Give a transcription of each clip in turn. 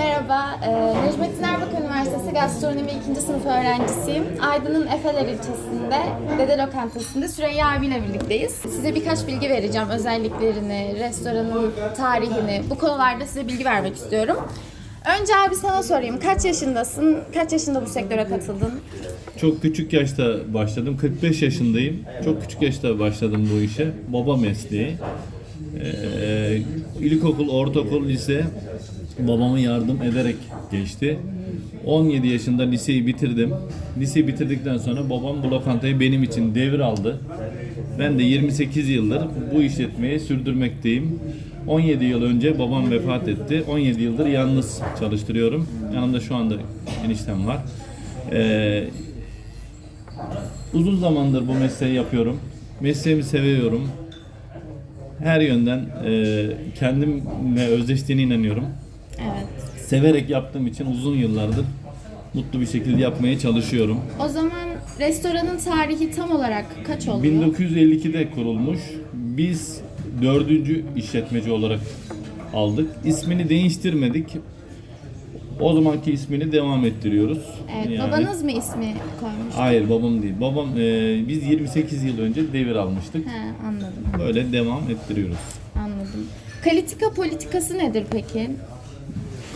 Merhaba, e, Necmettin Erbakan Üniversitesi Gastronomi 2. sınıf öğrencisiyim. Aydın'ın Efeler ilçesinde, Dede Lokantası'nda Süreyya abiyle birlikteyiz. Size birkaç bilgi vereceğim, özelliklerini, restoranın tarihini, bu konularda size bilgi vermek istiyorum. Önce abi sana sorayım, kaç yaşındasın, kaç yaşında bu sektöre katıldın? Çok küçük yaşta başladım. 45 yaşındayım. Çok küçük yaşta başladım bu işe. Baba mesleği. Ee, ilkokul, ortaokul, lise babama yardım ederek geçti. 17 yaşında liseyi bitirdim. Liseyi bitirdikten sonra babam bu lokantayı benim için devir aldı. Ben de 28 yıldır bu işletmeyi sürdürmekteyim. 17 yıl önce babam vefat etti. 17 yıldır yalnız çalıştırıyorum. Yanımda şu anda eniştem var. Ee, Uzun zamandır bu mesleği yapıyorum. Mesleğimi seviyorum. Her yönden e, kendimle özleştiğine inanıyorum. Severek yaptığım için uzun yıllardır mutlu bir şekilde yapmaya çalışıyorum. O zaman restoranın tarihi tam olarak kaç oluyor? 1952'de kurulmuş. Biz dördüncü işletmeci olarak aldık. İsmini değiştirmedik. O zamanki ismini devam ettiriyoruz. Evet, Yani- babanız mı ismi koymuş? Hayır babam değil. Babam e, biz 28 yıl önce devir almıştık. He, anladım, Böyle devam ettiriyoruz. anladım. Kalitika politikası nedir peki?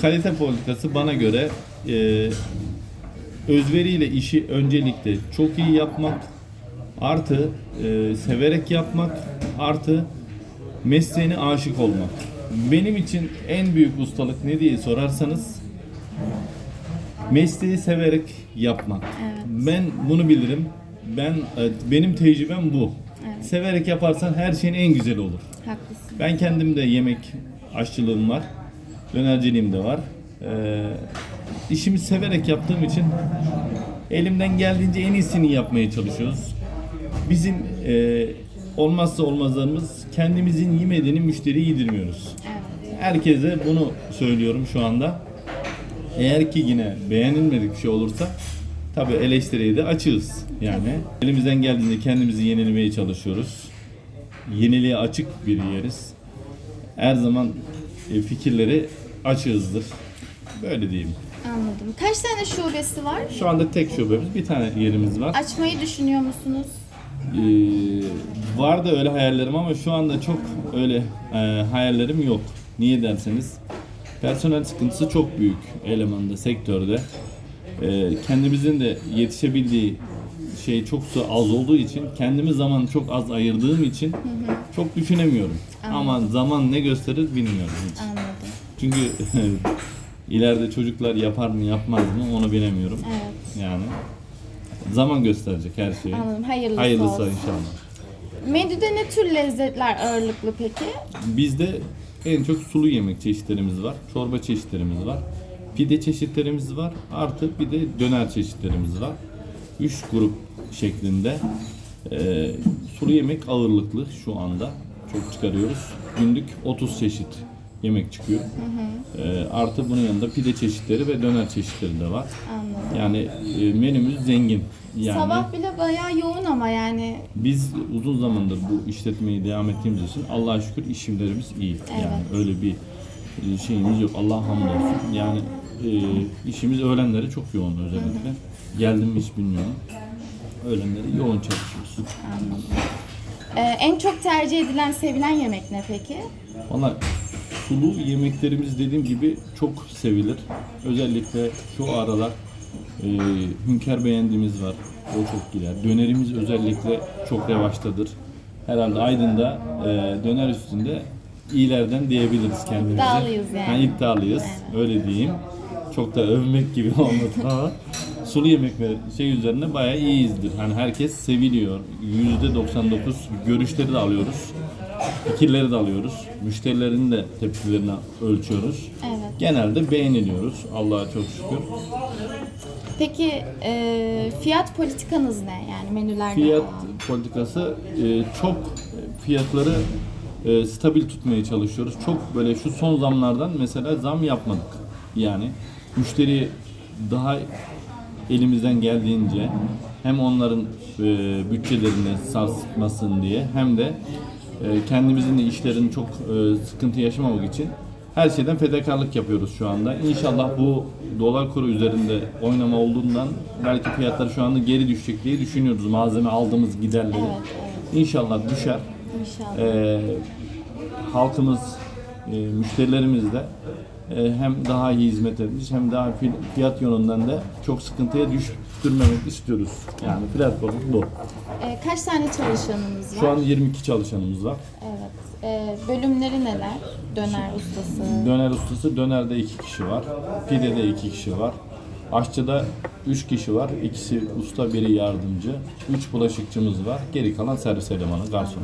Kalite politikası bana göre e, özveriyle işi öncelikle çok iyi yapmak, artı e, severek yapmak, artı mesleğine aşık olmak. Benim için en büyük ustalık ne diye sorarsanız mesleği severek yapmak. Ben bunu bilirim. Ben e, benim tecrübem bu. Severek yaparsan her şeyin en güzeli olur. Haklısın. Ben kendim de yemek aşçılığım var. Dönerciliğim de var. Ee, işimi severek yaptığım için elimden geldiğince en iyisini yapmaya çalışıyoruz. Bizim e, olmazsa olmazlarımız kendimizin yemediğini müşteriye yedirmiyoruz. Herkese bunu söylüyorum şu anda. Eğer ki yine beğenilmedik bir şey olursa tabii eleştiriye de açığız. Yani elimizden geldiğince kendimizi yenilemeye çalışıyoruz. Yeniliğe açık bir yeriz. Her zaman e, fikirleri açığızdır. Böyle diyeyim. Anladım. Kaç tane şubesi var? Şu anda tek şubemiz, bir tane yerimiz var. Açmayı düşünüyor musunuz? Ee, var da öyle hayallerim ama şu anda çok öyle e, hayallerim yok. Niye derseniz personel sıkıntısı çok büyük elemanda, sektörde. Ee, kendimizin de yetişebildiği şey çok az olduğu için kendimi zaman çok az ayırdığım için çok düşünemiyorum. Ama zaman ne gösterir bilmiyorum hiç. Anladım. Çünkü ileride çocuklar yapar mı yapmaz mı onu bilemiyorum. Evet. Yani zaman gösterecek her şeyi. Anladım. Hayırlısı, Hayırlısı olsun. inşallah. Menüde ne tür lezzetler ağırlıklı peki? Bizde en çok sulu yemek çeşitlerimiz var. Çorba çeşitlerimiz var. Pide çeşitlerimiz var. Artı bir de döner çeşitlerimiz var. Üç grup şeklinde. Ee, sulu yemek ağırlıklı şu anda. Çok çıkarıyoruz. Günlük 30 çeşit yemek çıkıyor. Ee, artı bunun yanında pide çeşitleri ve döner çeşitleri de var. Anladım. Yani e, menümüz zengin. Yani Sabah bile bayağı yoğun ama yani Biz uzun zamandır bu işletmeyi devam ettiğimiz için Allah'a şükür işimlerimiz iyi. Yani öyle bir e, şeyimiz yok. Allah hamdolsun. Yani e, işimiz öğlenleri çok yoğun özellikle. Geldim mi hiç bilmiyorum. Öğlenleri yoğun çalışıyoruz. Ee, en çok tercih edilen, sevilen yemek ne peki? Valla sulu yemeklerimiz dediğim gibi çok sevilir. Özellikle şu aralar e, hünkâr beğendiğimiz var. O çok gider. Dönerimiz özellikle çok revaçtadır. Herhalde Aydın'da e, döner üstünde iyilerden diyebiliriz kendimize. İddialıyız yani. Ha, iddialıyız. Öyle diyeyim. Çok da övmek gibi olmadı ama sulu yemek şey üzerine bayağı iyiyizdir. Hani herkes seviliyor. %99 görüşleri de alıyoruz. Fikirleri de alıyoruz. Müşterilerin de tepkilerini ölçüyoruz. Evet. Genelde beğeniliyoruz. Allah'a çok şükür. Peki e, fiyat politikanız ne? Yani menülerde Fiyat politikası e, çok fiyatları e, stabil tutmaya çalışıyoruz. Çok böyle şu son zamlardan mesela zam yapmadık. Yani müşteri daha elimizden geldiğince hem onların e, bütçelerini sarsmasın diye hem de kendimizin de işlerin çok e, sıkıntı yaşamamak için Her şeyden fedakarlık yapıyoruz şu anda. İnşallah bu dolar kuru üzerinde oynama olduğundan belki fiyatlar şu anda geri düşecek diye düşünüyoruz. Malzeme aldığımız giderleri. Evet, İnşallah düşer. İnşallah. Ee, halkımız, e, müşterilerimiz de hem daha iyi hizmet etmiş hem daha fi- fiyat yönünden de çok sıkıntıya düşürmemek istiyoruz. Yani platform bu. Ee, kaç tane çalışanınız var? Şu an 22 çalışanımız var. Evet. Ee, bölümleri neler? Döner ustası. Döner ustası, dönerde 2 kişi var. Pidede 2 kişi var. Aşçıda 3 kişi var. İkisi usta, biri yardımcı. 3 bulaşıkçımız var. Geri kalan servis elemanı, garson.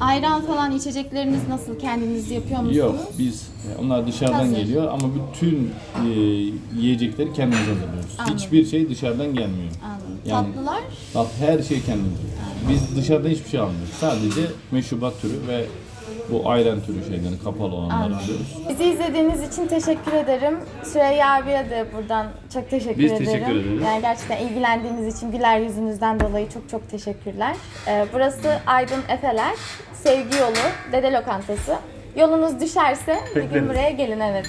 Ayran falan içecekleriniz nasıl? Kendiniz yapıyor musunuz? Yok, biz e, onlar dışarıdan Hazır. geliyor ama bütün e, yiyecekleri kendimiz hazırlıyoruz. Anladım. Hiçbir şey dışarıdan gelmiyor. Anladım. Yani- Tatlılar? Tat her şey kendimiz. Biz dışarıdan hiçbir şey almıyoruz. Sadece meşrubat türü ve bu ayran türü şeylerin kapalı olanları alıyoruz. Bizi izlediğiniz için teşekkür ederim. Süreyya abiye de buradan çok teşekkür Biz ederim. teşekkür ederiz. Yani gerçekten ilgilendiğiniz için güler yüzünüzden dolayı çok çok teşekkürler. Ee, burası Aydın Efeler, Sevgi Yolu, Dede Lokantası. Yolunuz düşerse bir gün Bekleriz. buraya gelin evet.